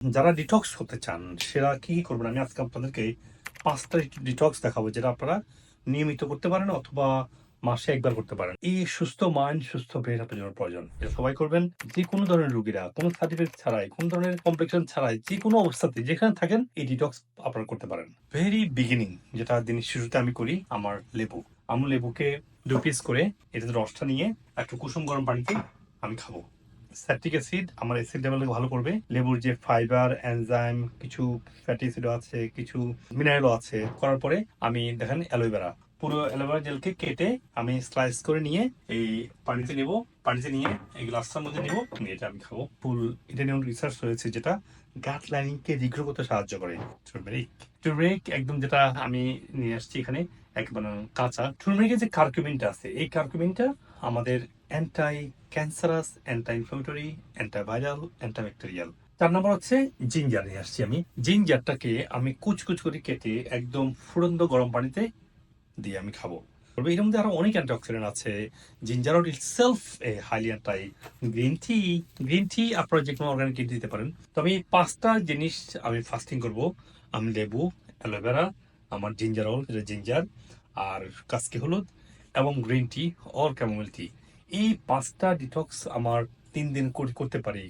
যারা ডিটক্স হতে চান, সেরা কি করবেন? আমি আজকে আপনাদেরকে পাঁচটা ডিটক্স দেখাবো, যেটা আপনারা নিয়মিত করতে পারেন অথবা মাসে একবার করতে পারেন। এই সুস্থ মাইন্ড সুস্থ ব্রেন আপনার জন্য প্রয়োজন। এটা সবাই করবেন, যে কোনো ধরনের রুগীরা, কোনো সার্টিফিকেট ছাড়াই, কোনো ধরনের কমপ্লেকশন ছাড়াই, যে কোনো অবস্থাতে যেখানে থাকেন, এই ডিটক্স আপনারা করতে পারেন। ভেরি বিগিনিং যেটা দিনের শুরুতে আমি করি, আমার লেবু। আমি লেবুকে দু পিস করে, এটাতে রসটা নিয়ে একটু কুসুম গরম পানিতে আমি খাব। স্যাটিক অ্যাসিড আমার অ্যাসিড লেভেলকে ভালো করবে। লেবুর যে ফাইবার এনজাইম কিছু ফ্যাটি অ্যাসিডও আছে, কিছু মিনারেলও আছে, করার পরে আমি দেখেন অ্যালোভেরা পুরো অ্যালোভেরা জেলকে কেটে আমি স্লাইস করে নিয়ে এই পানিতে নেব, পানিতে নিয়ে এই গ্লাসটার মধ্যে নেব এটা আমি খাব। ফুল এটা নিয়ে রিসার্চ হয়েছে যেটা গাট লাইনিং কে রিগ্রো করতে সাহায্য করে। টার্মেরিক টার্মেরিক একদম যেটা আমি নিয়ে আসছি এখানে একবার কাঁচা। টার্মেরিকের যে কার্কুমিনটা আছে, এই কার্কুমিনটা আমাদের anti cancerous anti inflammatory antiviral antibacterial চার নম্বর হচ্ছে জিঞ্জার নিয়ে আসছি আমি। জিঞ্জারটাকে আমি কুচকুচ করে কেটে একদম ফুরন্দ গরম পানিতে দিয়ে আমি খাব। তবে এর মধ্যে আরও অনেক অ্যান্টিঅক্সিডেন্ট আছে। Ginger itself a highly anti green tea green tea আপনারা যে কোনো অর্গানিক টি দিতে পারেন। তো আমি পাঁচটা জিনিস আমি ফাস্টিং করব। আমি লেবু অ্যালোভেরা আমার জিঞ্জার অল যেটা জিঞ্জার আর কাসকি হলুদ, এবং green tea or chamomile tea এই পাঁচটা ডিটক্স আমার তিন দিন করে- করতে পারি।